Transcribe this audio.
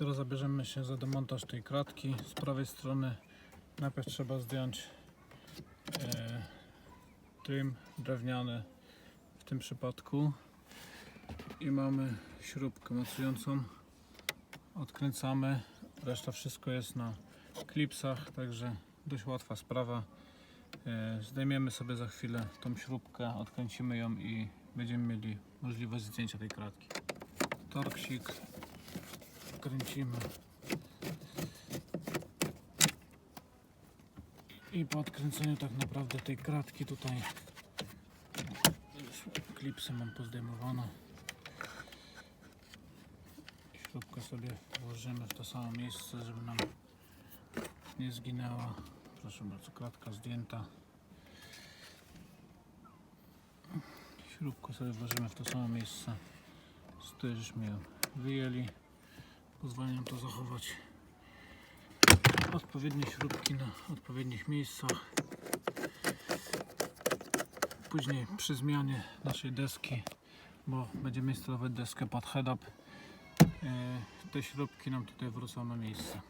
Teraz zabierzemy się za demontaż tej kratki. Z prawej strony najpierw trzeba zdjąć e, drewniany w tym przypadku i mamy śrubkę mocującą. Odkręcamy. Reszta wszystko jest na klipsach, także dość łatwa sprawa. E, Zdejmiemy sobie za chwilę tą śrubkę, odkręcimy ją i będziemy mieli możliwość zdjęcia tej kratki. Torksik kręcimy i po odkręceniu tak naprawdę tej kratki tutaj. Klipsy mam pozdejmowane. Śrubkę sobie włożymy w to samo miejsce żeby nam nie zginęła. Proszę bardzo kratka zdjęta. Śrubkę sobie włożymy w to samo miejsce. Z której ją. Wyjęli pozwoli nam to zachować. Odpowiednie śrubki na odpowiednich miejscach. Później przy zmianie naszej deski bo będziemy instalować deskę pod head up te śrubki nam tutaj wrócą na miejsce